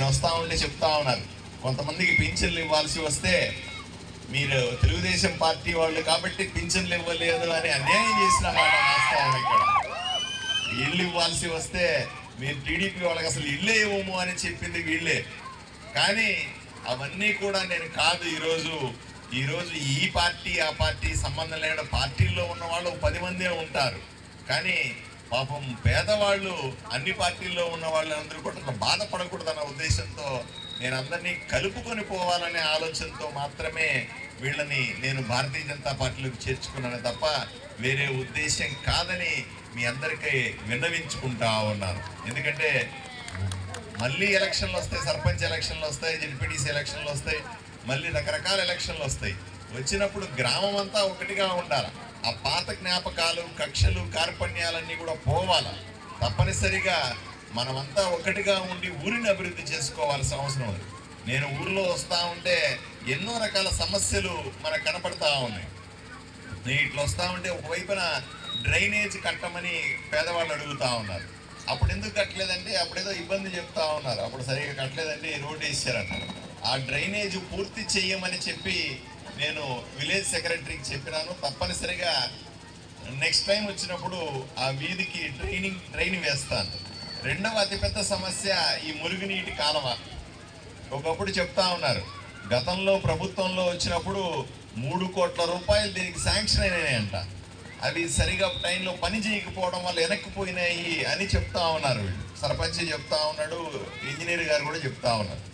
నేను వస్తా ఉంటే చెప్తా ఉన్నారు. కొంతమందికి పింఛన్లు ఇవ్వాల్సి వస్తే మీరు తెలుగుదేశం పార్టీ వాళ్ళు కాబట్టి పింఛన్లు ఇవ్వలేదు అని అన్యాయం చేసిన మాట వాస్తవం ఇక్కడ. ఇల్లు ఇవ్వాల్సి వస్తే మీరు టీడీపీ వాళ్ళకి అసలు ఇల్లే ఇవ్వము అని చెప్పింది వీళ్ళే. కానీ అవన్నీ కూడా నేను కాదు ఈరోజు. ఈరోజు ఈ పార్టీ ఆ పార్టీ సంబంధం లేని పార్టీల్లో ఉన్న వాళ్ళు పది మందే ఉంటారు. కానీ పాపం పేదవాళ్ళు అన్ని పార్టీల్లో ఉన్న వాళ్ళందరూ కూడా బాధపడకూడదు అన్న ఉద్దేశంతో నేను అందరినీ కలుపుకొని పోవాలనే ఆలోచనతో మాత్రమే వీళ్ళని నేను భారతీయ జనతా పార్టీలోకి చేర్చుకున్నాను తప్ప వేరే ఉద్దేశం కాదని మీ అందరికీ విన్నవించుకుంటా ఉన్నాను. ఎందుకంటే మళ్ళీ ఎలక్షన్లు వస్తాయి సర్పంచ్ ఎలక్షన్లు వస్తాయి జెడ్పీటీసీ ఎలక్షన్లు వస్తాయి మళ్ళీ రకరకాల ఎలక్షన్లు వస్తాయి. వచ్చినప్పుడు గ్రామం అంతా ఒకటిగా ఉండాలి? ఆ పాత జ్ఞాపకాలు కక్షలు కార్పణ్యాలన్నీ కూడా పోవాలి? తప్పనిసరిగా మనమంతా ఒకటిగా ఉండి ఊరిని అభివృద్ధి చేసుకోవాల్సిన అవసరం ఉంది. నేను ఊర్లో వస్తూ ఉంటే ఎన్నో రకాల సమస్యలు మనకు కనపడతా ఉన్నాయి. నేను ఇట్లా వస్తూ ఉంటే ఒకవైపున డ్రైనేజ్ కట్టమని పేదవాళ్ళు అడుగుతా ఉన్నారు. అప్పుడు ఎందుకు కట్టలేదంటే అప్పుడేదో ఇబ్బంది చెప్తా ఉన్నారు. అప్పుడు సరిగా కట్టలేదంటే రోడ్డు వేసారట ఆ డ్రైనేజ్ పూర్తి చెయ్యమని చెప్పి నేను విలేజ్ సెక్రటరీకి చెప్పినాను. తప్పనిసరిగా నెక్స్ట్ టైం వచ్చినప్పుడు ఆ వీధికి ట్రైనింగ్ ట్రైన్ వేస్తాను. రెండవ అతిపెద్ద సమస్య ఈ మురుగునీటి కాలువ. ఒకప్పుడు చెప్తా ఉన్నారు గతంలో ప్రభుత్వంలో వచ్చినప్పుడు మూడు కోట్ల రూపాయలు దీనికి శాంక్షన్ అయినాయంట. అవి సరిగా టైంలో పని చేయకపోవడం వల్ల వెనక్కిపోయినాయి అని చెప్తా ఉన్నారు వీళ్ళు. సర్పంచ్ చెప్తా ఉన్నాడు ఇంజనీర్ గారు కూడా చెప్తా ఉన్నారు.